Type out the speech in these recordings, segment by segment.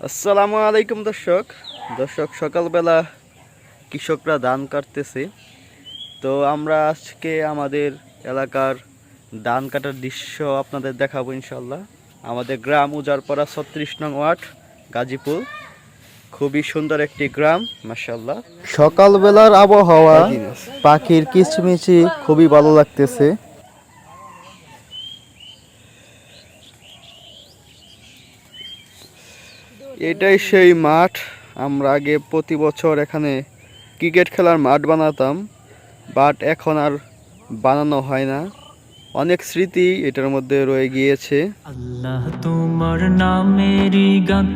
আসসালামু আলাইকুম দর্শক। দর্শক সকালবেলা কৃষকরা ধান কাটতেছে। তো আমরা আজকে আমাদের এলাকার ধান কাটার দৃশ্য আপনাদের দেখাবো ইনশাল্লাহ আমাদের গ্রাম উজারপাড়া ছত্রিশ নং ওয়ার্ড গাজীপুর। খুবই সুন্দর একটি গ্রাম মাসাল্লাহ সকালবেলার আবহাওয়া পাখির কিচমিচি খুবই ভালো লাগতেছে। এটাই সেই মাঠ। আমরা আগে প্রতি বছর এখানে ক্রিকেট খেলার মাঠ বানাতাম, বাট এখন আর বানানো হয় না। অনেক স্মৃতি এটার মধ্যে রয়ে গিয়েছে। আল্লাহ তোমার নামেরই গান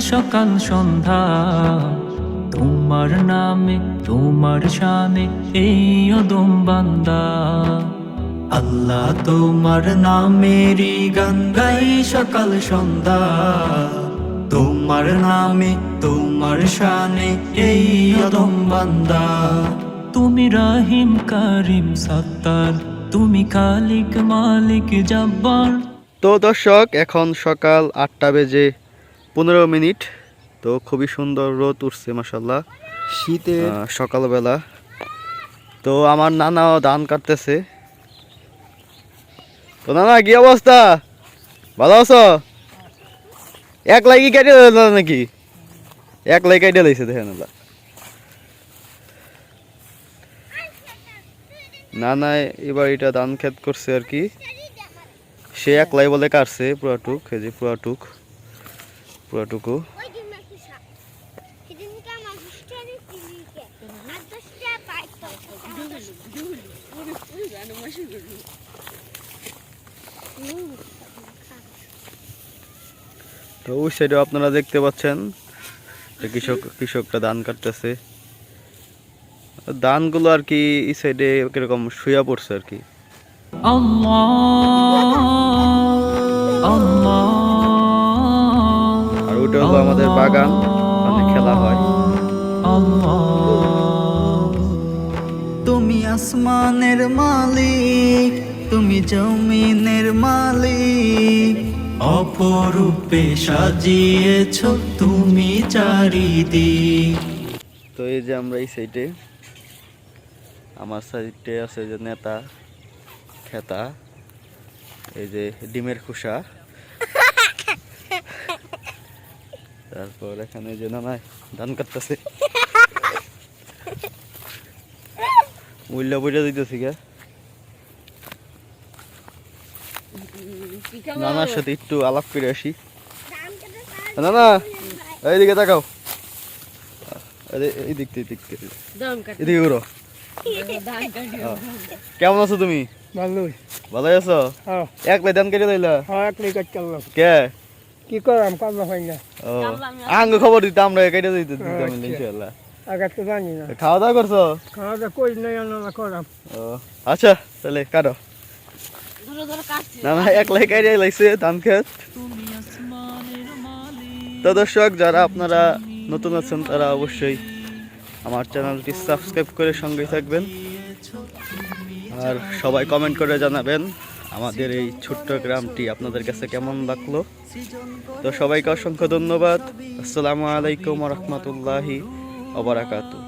সকাল সন্ধ্যা। তোমার নামে, তোমার শানে এই অদম বান্দা। আল্লাহ তোমার নামেরই গান সকাল সন্ধ্যা। তোমার নামে তোমার শানে এই অদম বান্দা তুমি রাহিম কারিম সত্তার। তুমি কালিক মালিক জব্বার। তো দর্শক এখন সকাল আটটা বেজে পনেরো মিনিট। তো খুবই সুন্দর রোদ উঠছে মাসাল্লাহ শীতে সকালবেলা। তো আমার নানাও ধান কাটতেছে। তো নানা কি অবস্থা? ভালো আছো? এক লাইকি কেটে নাকি এক লাই কেটে লাইছে দেখেন না না এবার এটা ধান খেত করছে আর কি সে এক লাই বলে কাটছে পুরাটুক এই যে পুরাটুক পুরাটুকু ওই যে নাকি সাপ সেদিনকে আমার হিস্টোরি টিভিকে আর দশটা পাইতো তো ওই সাইডে আপনারা দেখতে পাচ্ছেন যে কৃষক কৃষকটা ধান কাটতেছে। ধানগুলো আর কি এই সাইডে কীরকম শুয়া পড়ছে আর কি। আল্লাহ আল্লাহ আর ওটা হলো আমাদের বাগান মানে খেলা হয়। তুমি আসমানের মালিক তুমি জমিনের মালিক। অপরূপে সাজিয়েছ তুমি চারিদিক। তো এই যে আমরা এই সাইডে আমার সাইডে আছে যে নেতা, খেতা, এই যে ডিমের খোসা। তারপর এখানে যে নানা ধান কাটতেছে। উল্লা বইটা দিতেছি গা। নানার সাথে একটু আলাপ করে আসি। নানা এইদিকে তাকাও। এই দিক থেকে, এই দিক থেকে। এদিকে ঘুরো। হ্যাঁ। কেমন আছো তুমি? ভালোই। ভালো আছো? হ্যাঁ। একলাই ধান কেটে দিলা? হ্যাঁ কে? কি করাম কাম হয় না। ও আঙ্গ খবর দিতে আমরা কেটে দিতে দিতাম ইনশাআল্লাহ। আগে তো জানি না। খাওয়া দাওয়া করছ? খাওয়া দাওয়া করি নাই না করাম। ও আচ্ছা তাহলে কাটো। না না একলাই কেটে লাইছে ধান খেত। তো দর্শক যারা আপনারা নতুন আছেন তারা অবশ্যই আমার চ্যানেলটি সাবস্ক্রাইব করে সঙ্গে থাকবেন। আর সবাই কমেন্ট করে জানাবেন আমাদের এই ছোট্ট গ্রামটি আপনাদের কাছে কেমন লাগল। তো সবাইকে অসংখ্য ধন্যবাদ। আসসালামু আলাইকুম রহমতুল্লাহি অবরাকাতু